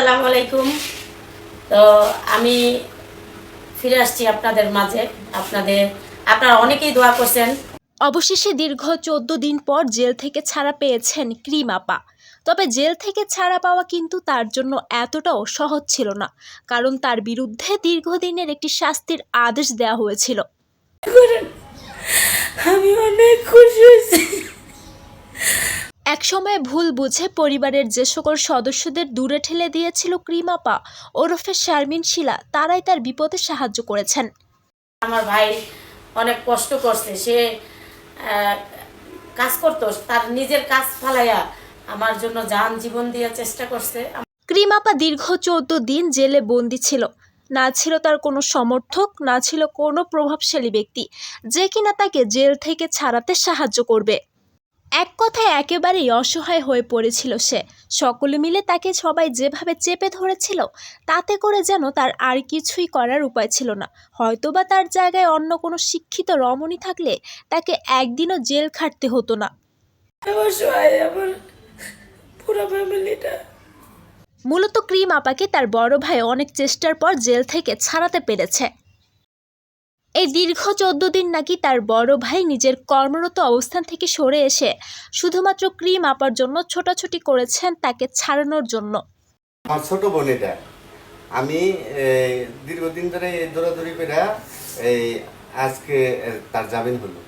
আলাইকুম। তো আমি ফিরে আসছি আপনাদের মাঝে। আপনাদের আপনারা অনেকেই দোয়া করছেন। অবশেষে দীর্ঘ চোদ্দ দিন পর জেল থেকে ছাড়া পেয়েছেন ক্রিম আপা। তবে জেল থেকে ছাড়া পাওয়া কিন্তু তার জন্য এতটাও সহজ ছিল না কারণ তার বিরুদ্ধে দীর্ঘদিনের একটি শাস্তির আদেশ দেওয়া হয়েছিল। আমি অনেক খুশি হয়েছি। একসময় ভুল বুঝে পরিবারের যে সকল সদস্যদের দূরে ঠেলে দিয়েছিল ক্রিমাপা ওরফে শারমিন শিলা তারাই তার বিপদে সাহায্য করেছেন। আমার ভাই অনেক কষ্ট করছে সে কাজ করতো তার নিজের কাজ ফালাইয়া আমার জন্য যান জীবন দেওয়ার চেষ্টা করছে। ক্রিমাপা দীর্ঘ চোদ্দ দিন জেলে বন্দি ছিল। না ছিল তার কোনো সমর্থক না ছিল কোনো প্রভাবশালী ব্যক্তি যে কিনা তাকে জেল থেকে ছাড়াতে সাহায্য করবে। এক কথায় একেবারেই অসহায় হয়ে পড়েছিল সে। সকলে মিলে তাকে সবাই যেভাবে চেপে ধরেছিল তাতে করে যেন তার আর কিছুই করার উপায় ছিল না। হয়তোবা তার জায়গায় অন্য কোনো শিক্ষিত রমণী থাকলে তাকে একদিনও জেল খাটতে হতো না। আমার পুরো ফ্যামিলিটা। মূলত ক্রিম আপাকে তার বড় ভাই অনেক চেষ্টার পর জেল থেকে ছাড়াতে পেরেছে। এই দীর্ঘ চোদ্দ দিন নাকি তার বড় ভাই নিজের কর্মরত অবস্থান থেকে সরে এসে শুধুমাত্র ক্রিম আপার জন্য ছোটাছুটি করেছেন তাকে ছাড়ানোর জন্য। আমার ছোট আমি দীর্ঘদিন ধরে দৌড়াদৌড়ি করে, এই, আজকে তার জামিন হলো।